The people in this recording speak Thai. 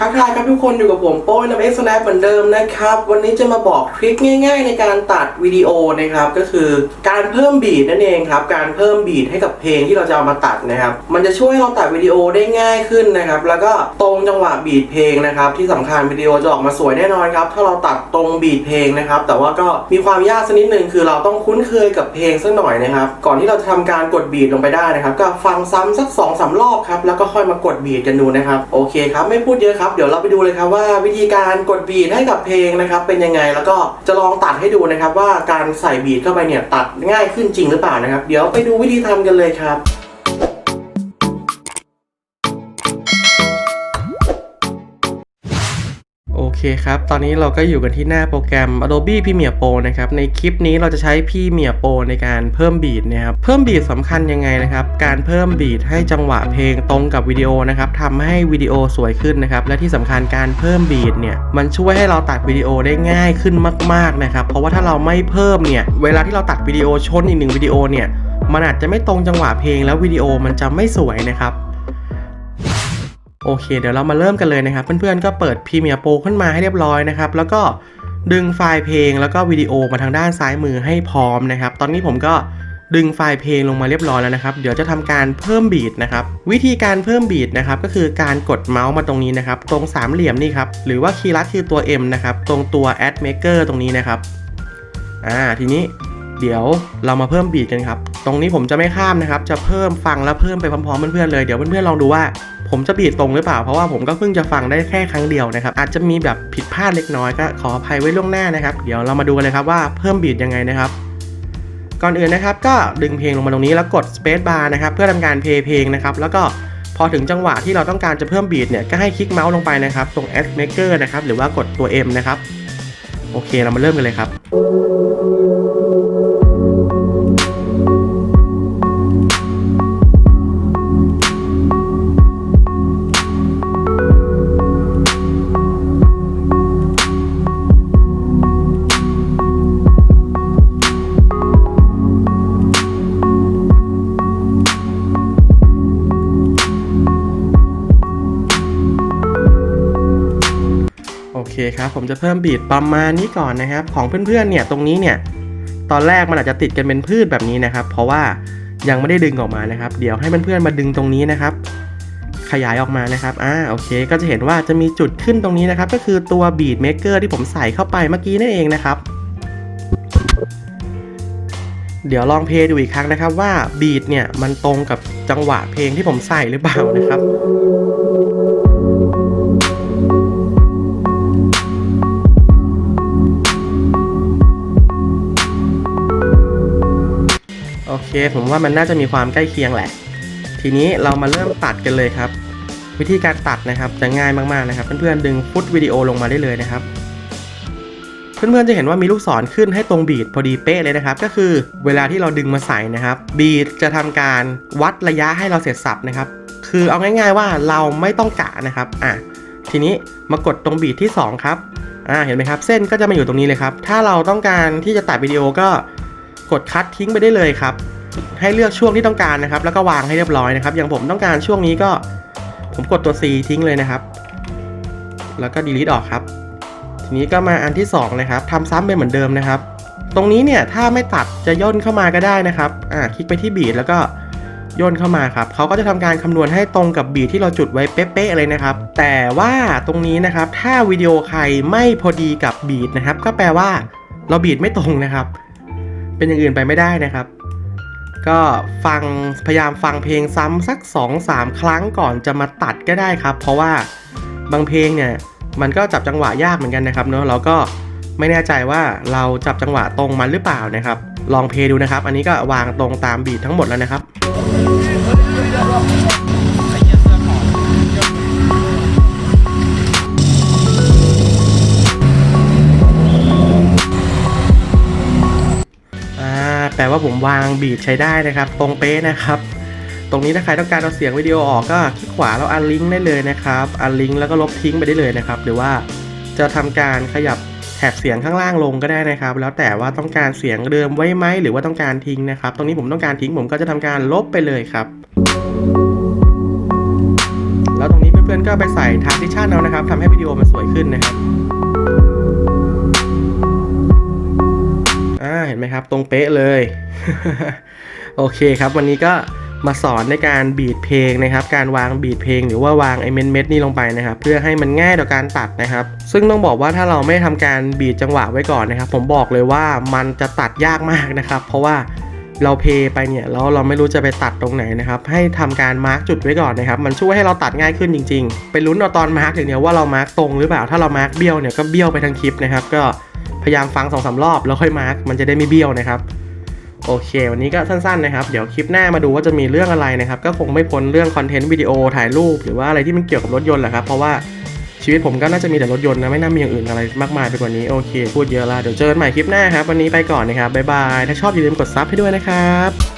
ทักทายครับทุกคนอยู่กับผมโป้ยน้ำเอ็กซ์แนเหมือนเดิมนะครับ วันนี้จะมาบอกทริคง่ายๆ ในการตัดวิดีโอนะครับ ก็คือการเพิ่มบีทนั่นเองครับ การเพิ่มบีทให้กับเพลงที่เราจะเอามาตัดนะครับ มันจะช่วยเราตัดวิดีโอได้ง่ายขึ้นนะครับ แล้วก็ตรงจังหวะบีทเพลงนะครับ ที่สำคัญวิดีโอจะออกมาสวยแน่นอนครับ ถ้าเราตัดตรงบีทเพลงนะครับ แต่ว่าก็มีความยากสักนิดหนึ่งคือเราต้องคุ้นเคยกับเพลงสักหน่อยนะครับ ก่อนที่เราจะทำการกดบีทลงไปได้นะครับ ก็ฟังซ้ำสัก2อสารอบครับ แล้วก็ค่อยมากดบีทกันดูนะครับ โอเคครับ ไม่พูดเยอะครับเดี๋ยวเราไปดูเลยครับว่าวิธีการกดบีทให้กับเพลงนะครับเป็นยังไงแล้วก็จะลองตัดให้ดูนะครับว่าการใส่บีทเข้าไปเนี่ยตัดง่ายขึ้นจริงหรือเปล่านะครับ เดี๋ยวไปดูวิธีทำกันเลยครับ เคครับ ตอนนี้เราก็อยู่กันที่หน้าโปรแกรม Adobe Premiere Pro นะครับ ในคลิปนี้เราจะใช้ Premiere Pro ในการเพิ่มบีทนะครับ เพิ่มบีทสำคัญยังไงนะครับ การเพิ่มบีทให้จังหวะเพลงตรงกับวิดีโอนะครับทำให้วิดีโอสวยขึ้นนะครับ และที่สำคัญการเพิ่มบีทเนี่ย มันช่วยให้เราตัดวิดีโอได้ง่ายขึ้นมากๆนะครับ เพราะว่าถ้าเราไม่เพิ่มเนี่ย เวลาที่เราตัดวิดีโอชนอีกหนึ่งวิดีโอเนี่ย มันอาจจะไม่ตรงจังหวะเพลงแล้ววิดีโอมันจะไม่สวยนะครับ โอเค เดี๋ยวเรามาเริ่มกันเลยนะครับ เพื่อนๆก็เปิด Premiere Pro ขึ้นมาให้เรียบร้อยนะครับ แล้วก็ดึงไฟล์เพลงแล้วก็วิดีโอมาทางด้านซ้ายมือให้พร้อมนะครับ ตอนนี้ผมก็ดึงไฟล์เพลงลงมาเรียบร้อยแล้วนะครับ เดี๋ยวจะทำการเพิ่มบีทนะครับ วิธีการเพิ่มบีทนะครับ ก็คือการกดเมาส์มาตรงนี้นะครับ ตรงสามเหลี่ยมนี่ครับ หรือว่าคีย์ลัดคือตัว M นะครับ ตรงตัว Add Maker ตรงนี้นะครับ อ่า ทีนี้เดี๋ยวเรามาเพิ่มบีทกันครับ ตรงนี้ผมจะไม่ข้ามนะครับ จะเพิ่มฟังแล้วเพิ่มไปพร้อมๆเพื่อนๆเลย เดี๋ยวเพื่อนๆลองดูว่า ผมจะบีทตรงหรือเปล่า เพราะว่าผมก็เพิ่งจะฟังได้แค่ครั้งเดียวนะครับ อาจจะมีแบบผิดพลาดเล็กน้อยก็ขออภัยไว้ล่วงหน้านะครับ เดี๋ยวเรามาดูกันเลยครับว่าเพิ่มบีทยังไงนะครับ ก่อนอื่นนะครับ ก็ดึงเพลงลงมาตรงนี้แล้วกด Space Bar นะครับ เพื่อทำการเพลย์เพลงนะครับ แล้วก็พอถึงจังหวะที่เราต้องการจะเพิ่มบีทเนี่ย ก็ให้คลิกเมาส์ลงไปนะครับ ตรง Add Maker นะครับ หรือว่ากดตัว M นะครับ โอเค เรามาเริ่มกันเลยครับ คครับผมจะเพิ่มบีทประมาณนี้ก่อนนะครับ ของเพื่อนๆเนี่ยตรงนี้เนี่ยตอนแรกมันอาจจะติดกันเป็นพืชแบบนี้นะครับ เพราะว่ายังไม่ได้ดึงออกมานะครับ เดี๋ยวให้เพื่อนๆมาดึงตรงนี้นะครับ ขยายออกมานะครับอ่าโอเค ก็จะเห็นว่าจะมีจุดขึ้นตรงนี้นะครับ ก็คือตัวบีทเมเกอร์ที่ผมใส่เข้าไปเมื่อกี้นั่นเองนะครับ เดี๋ยวลองเพลย์ดูอีกครั้งนะครับว่าบีทเนี่ยมันตรงกับจังหวะเพลงที่ผมใส่หรือเปล่านะครับ ผมว่ามันน่าจะมีความใกล้เคียงแหละ ทีนี้เรามาเริ่มตัดกันเลยครับ วิธีการตัดนะครับจะง่ายมากๆนะครับ เพื่อนๆดึงฟุตวิดีโอลงมาได้เลยนะครับ เพื่อนๆจะเห็นว่ามีลูกศรขึ้นให้ตรงบีทพอดีเป๊ะเลยนะครับ ก็คือเวลาที่เราดึงมาใส่นะครับ บีทจะทำการวัดระยะให้เราเสร็จสับนะครับ คือเอาง่าย ๆว่าเราไม่ต้องกะนะครับอะทีนี้มากดตรงบีทที่สองครับอ่าเห็นไหมครับเส้นก็จะมาอยู่ตรงนี้เลยครับ ถ้าเราต้องการที่จะตัดวิดีโอก็กดคัดทิ้งไปได้เลยครับ ให้เลือกช่วงที่ต้องการนะครับ แล้วก็วางให้เรียบร้อยนะครับ อย่างผมต้องการช่วงนี้ก็ผมกดตัว C ทิ้งเลยนะครับ แล้วก็ delete ออกครับ ทีนี้ก็มาอันที่2นะครับทำซ้ำไปเหมือนเดิมนะครับ ตรงนี้เนี่ยถ้าไม่ตัดจะย่นเข้ามาก็ได้นะครับอ่าคลิกไปที่บีทแล้วก็ย่นเข้ามาครับเขาก็จะทำการคำนวณให้ตรงกับบีทที่เราจุดไว้เป๊ะๆเลยนะครับ แต่ว่าตรงนี้นะครับถ้าวิดีโอใครไม่พอดีกับบีทนะครับ ก็แปลว่าเราบีทไม่ตรงนะครับ เป็นอย่างอื่นไปไม่ได้นะครับ ก็ฟังพยายามฟังเพลงซ้ำสัก 2-3 ครั้งก่อนจะมาตัดก็ได้ครับ เพราะว่าบางเพลงเนี่ยมันก็จับจังหวะยากเหมือนกันนะครับเนาะเราก็ไม่แน่ใจว่าเราจับจังหวะตรงมันหรือเปล่านะครับ ลองเพลย์ดูนะครับ อันนี้ก็วางตรงตามบีททั้งหมดแล้วนะครับ ว่าผมวางบีทใช้ได้นะครับ ตรงเป๊ะนะครับ ตรงนี้ถ้าใครต้องการเอาเสียงวิดีโอออกก็คลิกขวาแล้วอันลิงก์ได้เลยนะครับ อันลิงก์แล้วก็ลบทิ้งไปได้เลยนะครับ หรือว่าจะทำการขยับแถบเสียงข้างล่างลงก็ได้นะครับ แล้วแต่ว่าต้องการเสียงเดิมไว้ไหมหรือว่าต้องการทิ้งนะครับ ตรงนี้ผมต้องการทิ้งผมก็จะทำการลบไปเลยครับ แล้วตรงนี้เพื่อนๆก็ไปใส่ transition เอานะครับทำให้วิดีโอมันสวยขึ้นนะครับ นไหมครับ ตรงเป๊ะเลย โอเคครับ วันนี้ก็มาสอนในการบีดเพลงนะครับ การวางบีดเพลงหรือว่าวางไอเมนเม็ดนี่ลงไปนะครับ เพื่อให้มันง่ายต่อการตัดนะครับ ซึ่งต้องบอกว่าถ้าเราไม่ทำการบีดจังหวะไว้ก่อนนะครับ ผมบอกเลยว่ามันจะตัดยากมากนะครับ เพราะว่าเราเพย์ไปเนี่ยแล้วเราไม่รู้จะไปตัดตรงไหนนะครับให้ทำการมาร์กจุดไว้ก่อนนะครับมันช่วยให้เราตัดง่ายขึ้นจริง ๆ ไปลุ้นเอาตอนมาร์กอย่างเดียวว่าเรามาร์กตรงหรือเปล่าถ้าเรามาร์กเบี้ยวเนี่ยก็เบี้ยวไปทั้งคลิปนะครับก็ ยายามฟังสองสารอบแล้วค่อยมาร์กมันจะได้ไม่เบี้ยวนะครับโอเค วันนี้ก็สั้นๆนะครับ เดี๋ยวคลิปหน้ามาดูว่าจะมีเรื่องอะไรนะครับ ก็คงไม่พ้นเรื่องคอนเทนต์วิดีโอถ่ายรูป หรือว่าอะไรที่มันเกี่ยวกับรถยนต์แหละครับ เพราะว่าชีวิตผมก็น่าจะมีแต่รถยนต์นะ ไม่น่ามีอย่างอื่นอะไรมากมายไปกว่านี้ โอเค พูดเยอะละเดี๋ยวเจอกันใหม่คลิปหน้าครับ วันนี้ไปก่อนนะครับ บ๊ายบาย ถ้าชอบอย่าลืมกดซับให้ด้วยนะครับ